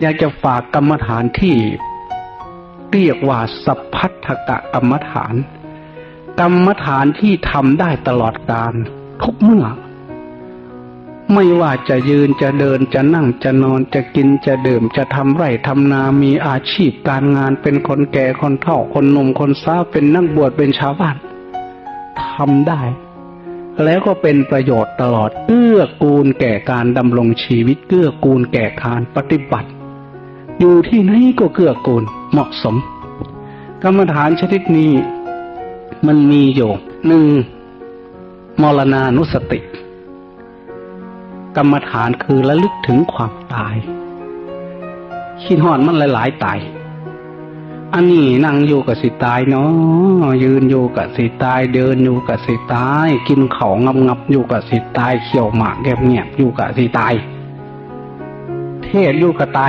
อยากจะฝากกรรมฐานที่เรียกว่าสัพพัทธกะกรรมฐาน กรรมฐานที่ทำได้ตลอดการทุกเมื่อ ไม่ว่าจะยืนจะเดินจะนั่งจะนอนจะกินจะดื่มจะทำไร่ทำนามีอาชีพการงานเป็นคนแก่คนเฒ่าคนหนุ่มคนสาวเป็นนักบวชเป็นชาวบ้านทำได้ แล้วก็เป็นประโยชน์ตลอดเอื้อกูลแก่การดำรงชีวิตเกื้อกูลแก่การปฏิบัติ อยู่ที่ไหนก็เกื้อกูลเหมาะสม กรรมฐานชนิดนี้มันมีอยู่หนึ่งมรณานุสติ กรรมฐานคือระลึกถึงความตายคิดหอนมันหลาย ๆ ตาย อันนี้นั่งอยู่กับสิตายเนาะยืนอยู่กับสิตาย เดินอยู่กับสิตาย กินเขางับงับอยู่กับสิตายเขี่ยวหมากแกบเงียบอยู่กับสิตาย เทศอยู่กับตาย